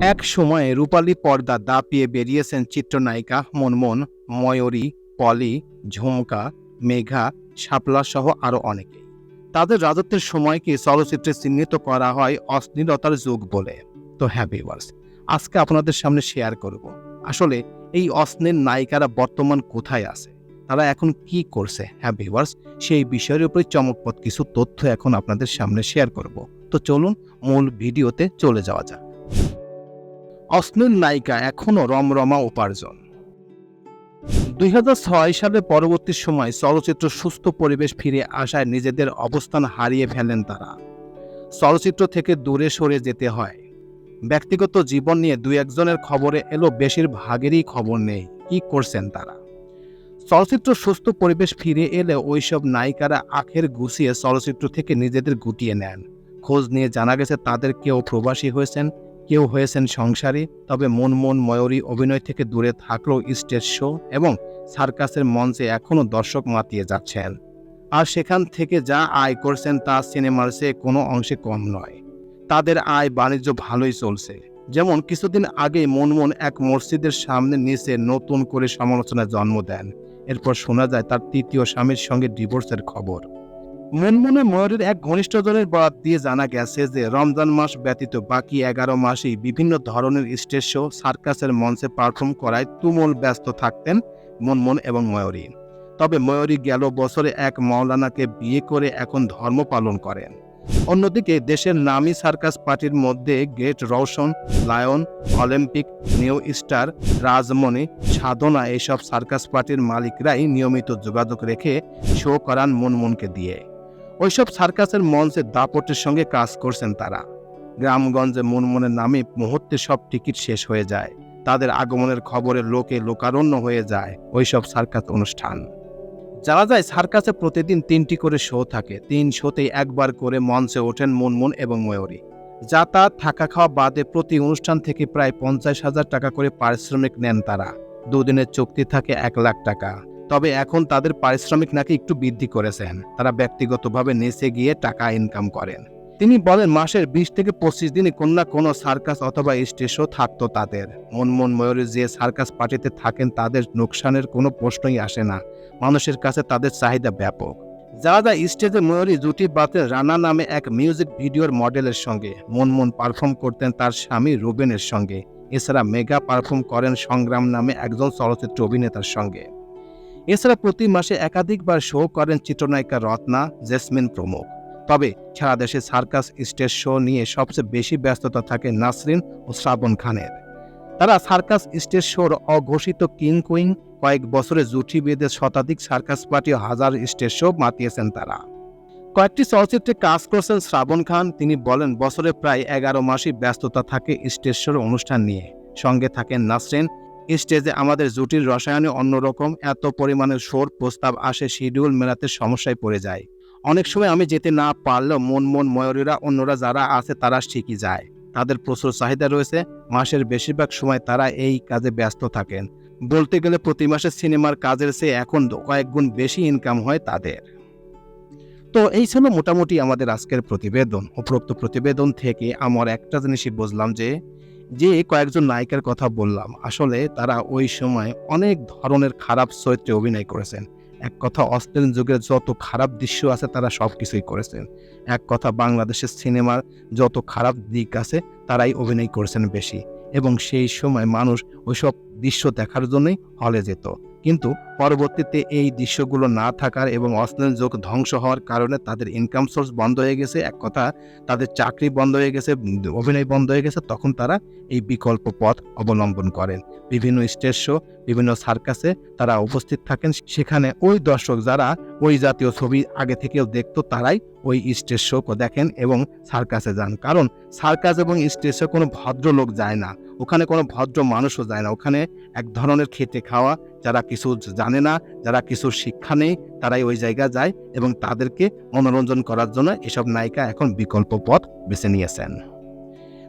এক সময়ে রূপালী পর্দা দাপিয়ে বেরিয়েছেন চিত্রনায়িকা মনমন ময়ূরী, পলি, ঝুমকা, মেঘা, শাপলা সহ আরও অনেকে। তাদের রাজত্বের সময়কে চলচ্চিত্রে চিহ্নিত করা হয় অশ্লীলতার যুগ বলে। তো হ্যাঁ ভিউয়ার্স আজকে আপনাদের সামনে শেয়ার করব। আসলে এই অশ্লীল নায়িকারা বর্তমান কোথায় আছে? তারা এখন কি করছে? হ্যাঁ ভিউয়ার্স সেই বিষয়ের উপরে চমকপদ কিছু তথ্য এখন আপনাদের সামনে শেয়ার করব। তো চলুন মূল ভিডিওতে চলে যাওয়া যাক। অশ্লীল নায়িকা এখনও রমরমা উপার্জন। দুই হাজার ছয় সালে পরবর্তী সময় চলচ্চিত্র সুস্থ পরিবেশ ফিরে আসায় নিজেদের অবস্থান হারিয়ে ফেলেন তারা। চলচ্চিত্র থেকে দূরে সরে যেতে হয়। ব্যক্তিগত জীবন নিয়ে দুই একজনের খবরে এলো বেশিরভাগেরই খবর নেই, কি করছেন তারা? চলচ্চিত্র সুস্থ পরিবেশ ফিরে এলে ওইসব নায়িকারা আখের গুছিয়ে চলচ্চিত্র থেকে নিজেদের গুটিয়ে নেন। খোঁজ নিয়ে জানা গেছে তাদের কেউ প্রবাসী হয়েছেন কেউ হয়েছেন সংসারী, তবে মন মন ময়ূরী অভিনয় থেকে দূরে থাকলেও স্টেজ শো এবং সার্কাসের মঞ্চে এখনও দর্শক মাতিয়ে যাচ্ছেন। আর সেখান থেকে যা আয় করছেন তা সিনেমার চেয়ে কোনো অংশে কম নয়। তাদের আয় বাণিজ্য ভালোই চলছে। যেমন কিছুদিন আগে মনমন এক মসজিদের সামনে নিচে নতুন করে সমালোচনায় জন্ম দেন। এরপর শোনা যায় তার তৃতীয় স্বামীর সঙ্গে ডিভোর্সের খবর। মনমনে ময়ূরের এক ঘনিষ্ঠজনের বরাত দিয়ে জানা গেছে যে রমজান মাস ব্যতীত বাকি এগারো মাসেই বিভিন্ন ধরনের স্টেজ শো, সার্কাসের মঞ্চে পারফর্ম করায় তুমুল ব্যস্ত থাকতেন মনমন এবং ময়ূরী। তবে ময়ূরী গেল বছরে এক মৌলানাকে বিয়ে করে এখন ধর্ম পালন করেন। অন্যদিকে দেশের নামী সার্কাস পার্টির মধ্যে great Roshan, lion, Olympic, new star, Rajmoni, Sadhana এসব সার্কাস পার্টির মালিকরাই নিয়মিত যোগাযোগ রেখে শো করান মনমনকে দিয়ে। ওইসব সার্কাসের মঞ্চে দাপটের সঙ্গে কাজ করছেন তারা। গ্রামগঞ্জে মনমনের নামে মুহূর্তে সব টিকিট শেষ হয়ে যায়। তাদের আগমনের খবরে লোকে লোকারণ্য হয়ে যায় ওইসব সার্কাস অনুষ্ঠান। যারা যায় সার্কাসে প্রতিদিন তিনটি করে শো থাকে। তিন শোতেই একবার করে মঞ্চে ওঠেন মনমন এবং ময়ূরী। যাতায়াত থাকা খাওয়া বাদে প্রতি অনুষ্ঠান থেকে প্রায় পঞ্চাশ হাজার টাকা করে পারিশ্রমিক নেন তারা। দুদিনের চুক্তি থাকে এক লাখ টাকা। তবে এখন তাদের পারিশ্রমিক নাকি একটু বৃদ্ধি করেছেন। তারা ব্যক্তিগতভাবে নেচে গিয়ে টাকা ইনকাম করেন। তিনি বলেন, মাসের বিশ থেকে পঁচিশ দিনে কোনো না কোনো সার্কাস অথবা স্টেজ থাকতো তাদের। মনমন ময়ূরী যে সার্কাস পার্টিতে থাকেন, তাদের নোকসানের কোনো প্রশ্নই আসে না। মানুষের কাছে তাদের চাহিদা ব্যাপক। যারা যা স্টেজে ময়ূরী জুটি বাতে রানা নামে এক মিউজিক ভিডিওর মডেলের সঙ্গে মনমন পারফর্ম করতেন তার স্বামী রুবেনের সঙ্গে। এছাড়া মেগা পারফর্ম করেন সংগ্রাম নামে একজন চলচ্চিত্র অভিনেতার সঙ্গে। এছাড়া প্রতি মাসে একাধিকবার শো করেন চিত্রনায়িকা রত্না, জেসমিন প্রমুখ। তবে সারা দেশে সার্কাস, স্টেজ শো নিয়ে সবচেয়ে বেশি ব্যস্ততা থাকে নাসরিন ও শ্রাবণ খানের। তারা সার্কাস, স্টেজ শোর অঘোষিত কিং কুইং কয়েক বছরে জুটি বেঁধে শতাধিক সার্কাস পার্টি ও হাজার স্টেজ শো মাতিয়েছেন তারা। কয়েকটি চলচ্চিত্রে কাজ করছেন শ্রাবণ খান। তিনি বলেন, বছরে প্রায় এগারো মাসই ব্যস্ততা থাকে স্টেজ শোর অনুষ্ঠান নিয়ে। সঙ্গে থাকেন নাসরিন স্টেজে আমাদের জুটির রসায়নে অন্যরকম এত পরিমাণের শোর প্রস্তাব আসে, শিডিউল মেলাতে সমস্যায় পড়ে যায়। অনেক সময় আমি যেতে না পারলেও মন মন ময়ূরীরা অন্যরা যারা আছে তারা ঠিকই যায়। তাদের প্রচুর চাহিদা রয়েছে, মাসের বেশিরভাগ সময় তারা এই কাজে ব্যস্ত থাকেন। বলতে গেলে প্রতি মাসে সিনেমার কাজের চেয়ে এখন কয়েক গুণ বেশি ইনকাম হয় তাদের। তো এই ছিল মোটামুটি আমাদের আজকের প্রতিবেদন। উপরোক্ত প্রতিবেদন থেকে আমার একটা জিনিসই বুঝলাম যে যে কয়েকজন নায়িকার কথা বললাম, আসলে তারা ওই সময় অনেক ধরনের খারাপ চরিত্রে অভিনয় করেছেন। এক কথা অশ্লীল যুগের যত খারাপ দৃশ্য আছে, তারা সব কিছুই করেছেন। এক কথা, বাংলাদেশের সিনেমার যত খারাপ দিক আছে, তারাই অভিনয় করেছেন বেশি। এবং সেই সময় মানুষ ওইসব দৃশ্য দেখার জন্যই হলে যেত। কিন্তু পরবর্তীতে এই দৃশ্যগুলো না থাকার এবং অশ্লীল যোগ ধ্বংস হওয়ার কারণে তাদের ইনকাম সোর্স বন্ধ হয়ে গেছে। এক কথা, তাদের চাকরি বন্ধ হয়ে গেছে, অভিনয় বন্ধ হয়ে গেছে, তখন তারা এই বিকল্প পথ অবলম্বন করেন। বিভিন্ন স্টেজ শো বিভিন্ন সার্কাসে তারা উপস্থিত থাকেন। সেখানে ওই দর্শক যারা ওই জাতীয় ছবি আগে থেকেও দেখতো, তারাই ওই স্টেজ শো দেখেন এবং সার্কাসে যান। কারণ সার্কাস এবং স্টেজ শো কোনো ভদ্রলোক যায় না। ওখানে কোনো ভদ্র মানুষও যায় না। ওখানে এক ধরনের খেতে খাওয়া, যারা কিছু জানে না, যারা কিছু শিক্ষা নেই, তারাই ওই জায়গায় যায় এবং তাদেরকে মনোরঞ্জন করার জন্য এসব নায়িকা এখন বিকল্প পথ বেছে নিয়েছেন।